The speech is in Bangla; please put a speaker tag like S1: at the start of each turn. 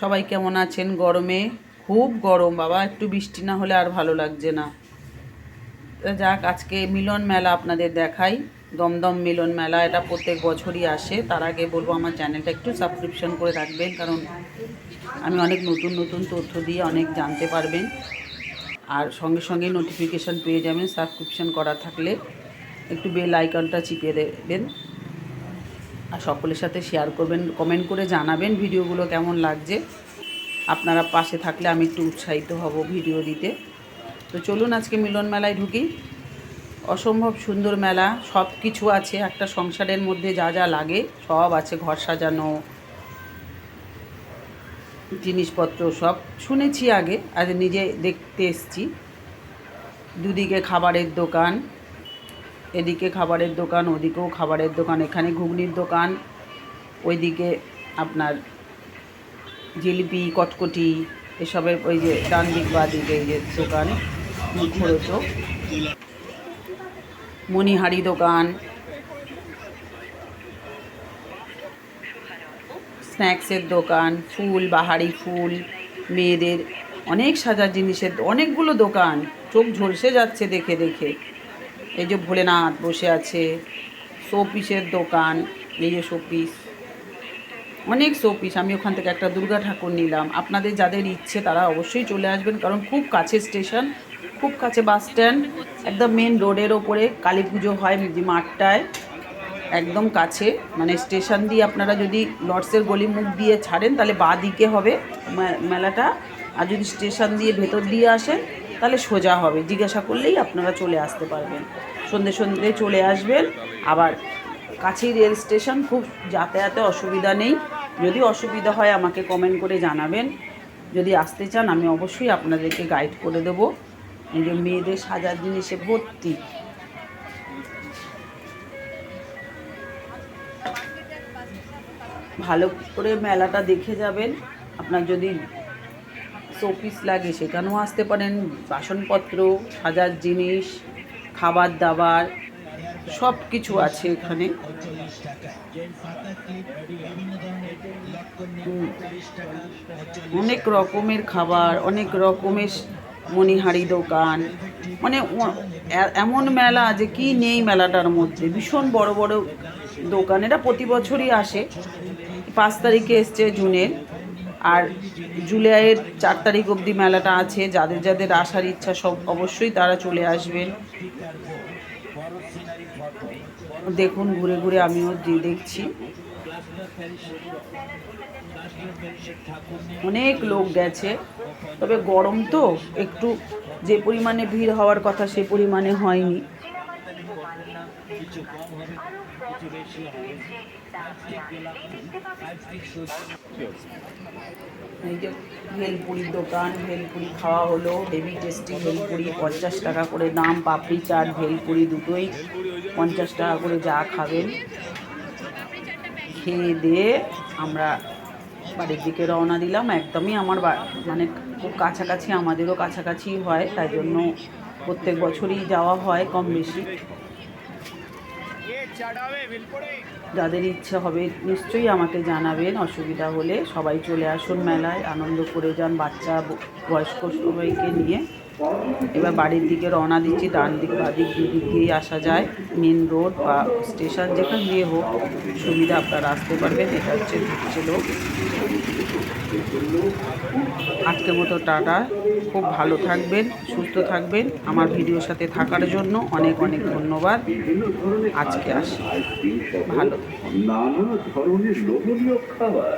S1: সবাই কেমন আছেন? গরমে খুব গরম, বাবা। একটু বৃষ্টি না হলে আর ভালো লাগছে না। যাক, আজকে মিলন মেলা আপনাদের দেখাই। দমদম মিলন মেলা, এটা প্রত্যেক বছরই আসে। তার আগে বলব, আমার চ্যানেলটা একটু সাবস্ক্রিপশন করে রাখবেন, কারণ আমি অনেক নতুন নতুন তথ্য দিয়ে অনেক জানতে পারবেন। আর সঙ্গে সঙ্গে নোটিফিকেশান পেয়ে যাবেন সাবস্ক্রিপশন করা থাকলে। একটু বেল আইকনটা চিপিয়ে দেবেন। আর সকলের সাথে শেয়ার করবেন কমেন্ট করে জানাবেন ভিডিওগুলো কেমন লাগছে। আপনারা পাশে থাকলে আমি একটু উৎসাহিত হব ভিডিও দিতে। তো চলুন আজকে মিলন মেলায় ঢুকি। অসম্ভব সুন্দর মেলা সব কিছু আছে, একটা সংসারের মধ্যে যা যা লাগে, সব আছে, ঘর সাজানো, জিনিসপত্র সব। শুনেছি আগে, আজ নিজে দেখতে এসছি। দুদিকে খাবারের দোকান এদিকে খাবারের দোকান, ওদিকেও খাবারের দোকান, এখানে ঘুগনির দোকান, ওইদিকে আপনার জিলিপি, কটকটি, এসবের ওই যে ডান দিক, বা দিকে এই যে দোকান মণিহারি দোকান, স্ন্যাক্সের দোকান, ফুল, বাহারি ফুল, মেয়েদের অনেক সাজার জিনিসের, অনেকগুলো দোকান। চোখ ঝলসে যাচ্ছে দেখে দেখে। এই যে ভোলেনাথ বসে আছে, শোপিসের দোকান, এই যে শোপিস। অনেক শোপিস, আমি ওখান থেকে একটা দুর্গা ঠাকুর নিলাম। আপনাদের যাদের ইচ্ছে, তারা অবশ্যই চলে আসবেন, কারণ খুব কাছে স্টেশন, খুব কাছে বাস স্ট্যান্ড। একদম মেন রোডের ওপরে কালী পুজো হয় মাঠটায়, একদম কাছে। মানে স্টেশন দিয়ে আপনারা যদি লর্ডসের গলি মুখ দিয়ে ছাড়েন, তাহলে বা দিকে হবে মেলাটা। আর যদি স্টেশন দিয়ে ভেতর দিয়ে আসেন তাহলে সোজা হবে। জিজ্ঞাসা করলেই আপনারা চলে আসতে পারবেন। সন্ধে সন্ধে চলে আসবেন। আবার কাছেই রেল স্টেশন, খুব যাতায়াতে অসুবিধা নেই। যদি অসুবিধা হয় আমাকে কমেন্ট করে জানাবেন। যদি আসতে চান, আমি অবশ্যই আপনাদেরকে গাইড করে দেবো। এই যে মেয়েদের সাজার জিনিসে ভর্তি। ভালো করে মেলাটা দেখে যাবেন। আপনার যদি শোপিস লাগে, সেখানেও আসতে পারেন। বাসনপত্র, সাজার জিনিস খাবার দাবার সব কিছু আছে এখানে। অনেক রকমের খাবার, অনেক রকমের মণিহারি দোকান। মানে এমন মেলা যে কি নেই মেলাটার মধ্যে। ভীষণ বড় বড় দোকান। এটা প্রতি বছরই আসে। পাঁচ তারিখে এসছে জুনের। আর জুলাইয়ের চার তারিখ অবধি মেলাটা আছে, যাদের যাদের আসার ইচ্ছা সব অবশ্যই তারা চলে আসবেন। দেখুন, ঘুরে ঘুরে আমিও দেখছি। অনেক লোক গেছে, তবে গরম তো, একটু যে পরিমাণে ভিড় হওয়ার কথা সে পরিমাণে হয়নি। যে ভেলপুরির দোকান, ভেলপুরি খাওয়া হলো হেভি টেস্টি ভেলপুরি, পঞ্চাশ টাকা করে দাম, পাপড়ি চাট, ভেলপুরি দুটোই পঞ্চাশ টাকা করে যা খাবেন। খেয়ে দিয়ে আমরা বাড়ির দিকে রওনা দিলাম। একদমই আমার মানে খুব কাছাকাছি, আমাদেরও কাছাকাছি হয়, তাই জন্য প্রত্যেক বছরই যাওয়া হয় কম বেশি। যাদের ইচ্ছা হবে নিশ্চয়ই আমাকে জানাবেন, অসুবিধা হলে সবাই চলে আসুন মেলায়, আনন্দ করে যান বাচ্চা বয়স্ক সবাইকে নিয়ে। এবার বাড়ির দিকে রওনা দিচ্ছি, ডান দিক, বা দিক দুদিক দিয়েই আসা যায় মেন রোড বা স্টেশন যেখান দিয়ে হোক, সুবিধা আপনারা আসতে পারবেন, এটা হচ্ছে লোক আজকের মতো টাটা, খুব ভালো থাকবেন, সুস্থ থাকবেন, আমার ভিডিওর সাথে থাকার জন্য অনেক অনেক ধন্যবাদ, আজকে আসি, ভালো।
S2: নানা ধরনের লোভনীয় খাবার